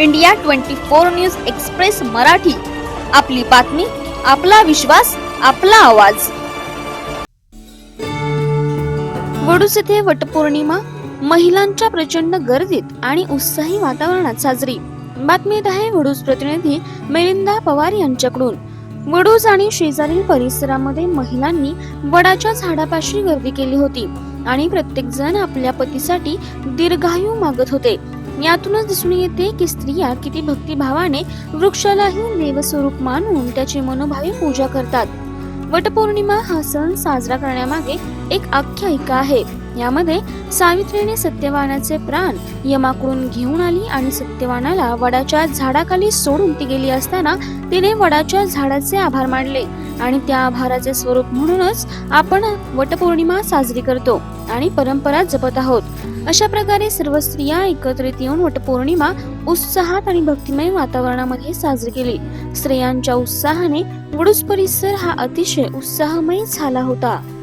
India twenty four news express Marathi. आपली बातमी आपला विश्वास आपला आवाज. वडूस येथे वटपौर्णिमा महिलांच्या प्रचंड गर्दीत आणि उत्साही वातावरणात साजरी. बातमी येत आहे वडूस प्रतिनिधी मिलिंदा पवार यांच्याकडून. वडूस आणि शेजारील परिसरामध्ये महिलांनी वडाच्या झाडापाशी गर्दी केली होती आणि प्रत्येक जण आपल्या पतीसाठी दीर्घायू मागत होते. यातूनच दिसून येते की स्त्रिया किती भक्तिभावाने वृक्षालाही देवस्वरूप मानून त्याची मनोभावी पूजा करतात. वटपौर्णिमा हा सण साजरा करण्यामागे एक आख्यायिका आहे. यामध्ये सावित्रीने सत्यवानाचे प्राण यमाकडून घेऊन आली आणि सत्यवानाला वडाच्या झाडाखाली सोडून ती गेली असताना तिने वडाच्या झाडाचे आभार मानले आणि त्या आभाराचे स्वरूप म्हणूनच आपण वटपौर्णिमा साजरी करतो आणि परंपरा जपत आहोत. अशा प्रकारे सर्व स्त्रिया एकत्रित येऊन वटपौर्णिमा उत्साहात आणि भक्तिमय वातावरणामध्ये साजरी केली. स्त्रियांच्या उत्साहाने वडूस परिसर हा अतिशय उत्साहमय झाला होता.